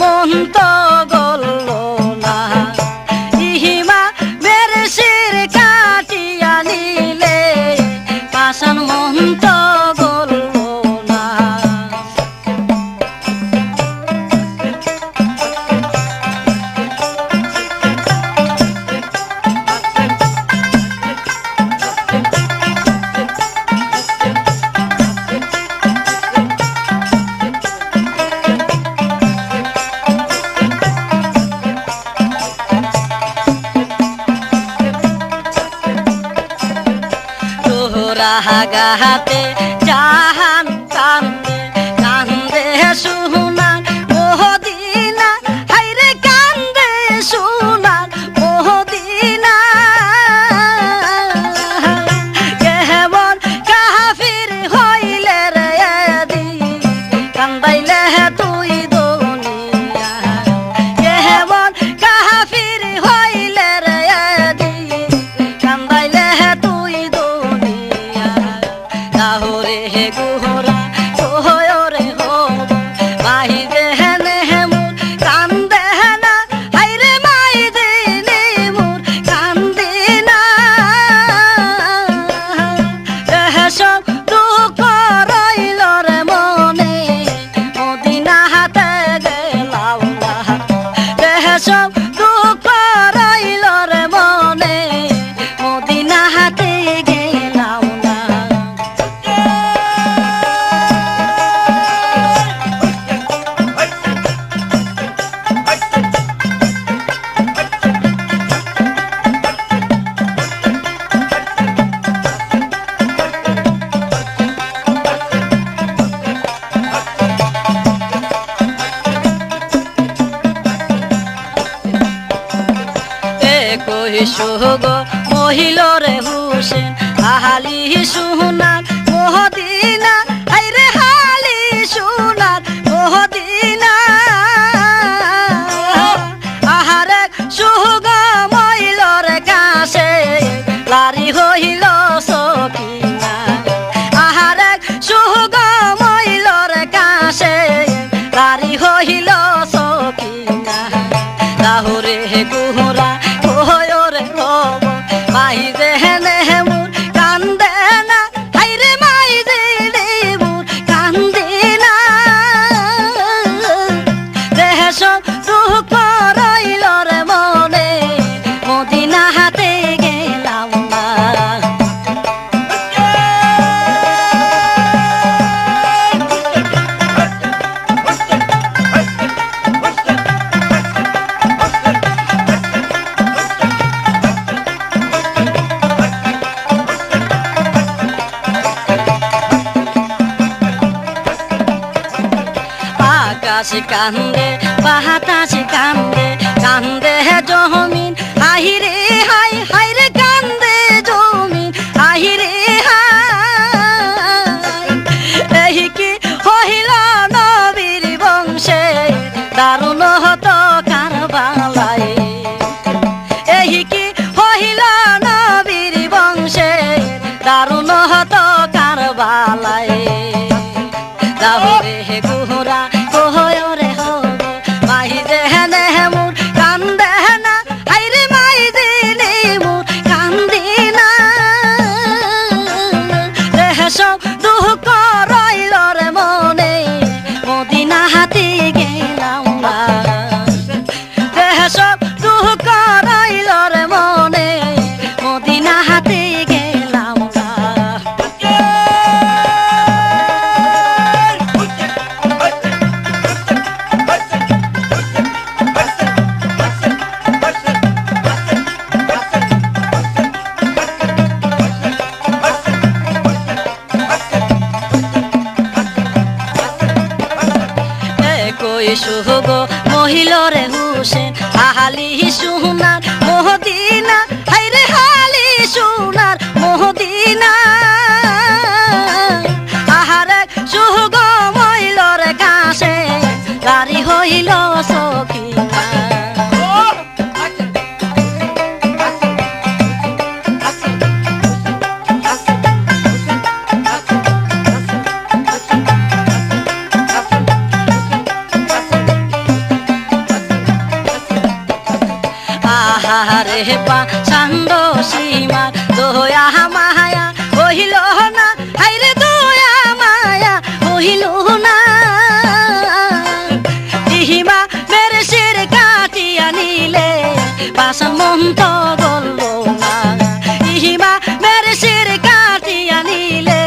মন তো গাহাতে জাহান কান্দে কান্দে সুনা তাহরে হে কহি সুগ মহিল রে হুসেন হাইরে হালি সুনার, মোহদিনা। আহারে সুগ রে কাছে, লারি হইল সকিনা। আহারে সুগ রে কাছে, লারি হইল সকিনা। তাহরে গুহরা 走。আকাশ কান্দে, বাতাস কান্দে কান্দে জমিন। আহিরে হাই হাই রে কান্দে জমিন। আহিরে কি হইল নবীর বংশে? দারুণ হতো কারবালাই এই কি হইল হে মহিলরে হুসেন আহালি সুনার মোহদিনা। পা সান্দ সীমার দোয়া মায়া, কহিল না হাইরে দোয়া মায়া, কহিল না। ইহিমা মেরে শির কাটিয়া নিলে পাশান মন তো গল্ল না। ইহিমা মেরে শির কাটিয়া নিলে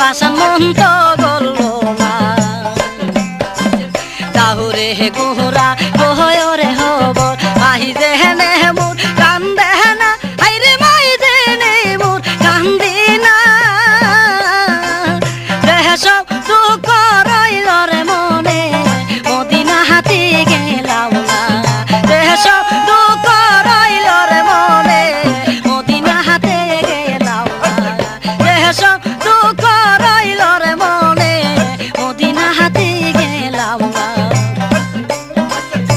পাশান মন তো গল্ল না কাহুরে গুহরা